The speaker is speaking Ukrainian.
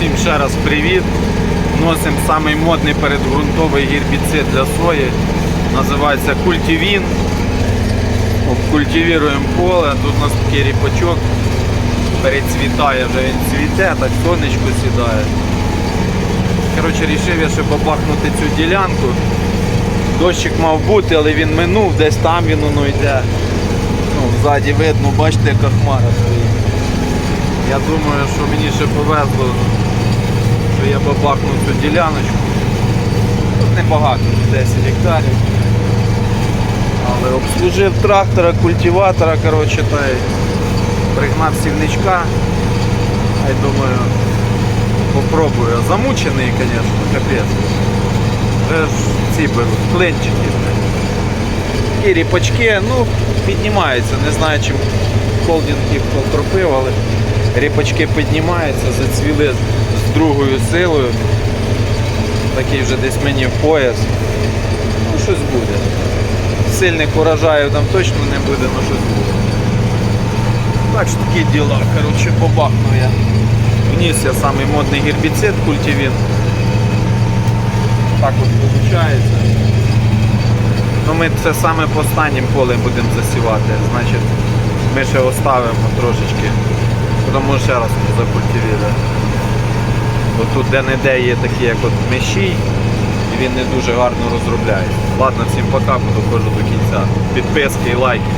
Всім ще раз привіт. Носимо самий модний передґрунтовий гербіцид для сої. Називається Культивін. Обкультивіруємо поле. Тут у нас такий ріпачок. Перецвітає вже він цвіте, так сонечко сідає. Коротше, рішив я ще бабахнути цю ділянку. Дощик мав бути, але він минув, десь там він воно йде. Ну, ззаді видно, бачите, яка хмара стоїть. Я думаю, що мені ще повезло, що я бабахнув цю діляночку. Тут небагато, 10 гектарів. Але обслужив трактора, культиватора, коротше, та й пригнав сівничка. Я думаю, попробую. Замучений, звісно, капець. Вже ці беруть, клинчики. Такі ріпачки, ну, піднімаються. Не знаю, чим холдинг їх покропив, але ріпачки піднімаються, зацвіли другою силою. Такий вже десь мені в пояс. Ну, щось буде. Сильних урожаїв там точно не буде, але щось буде. Так що такі діла. Коротше, побахнув я. Вніс я самий модний гербіцид культивін. Так от виходить. Ну ми це саме по останнім полем будемо засівати. Значить, ми ще оставимо трошечки. Тому ще раз закультивіруємо. Бо тут де-не-де є такі, як от меші, і він не дуже гарно розробляє. Ладно, всім пока, доходжу до кінця. Підписки і лайки.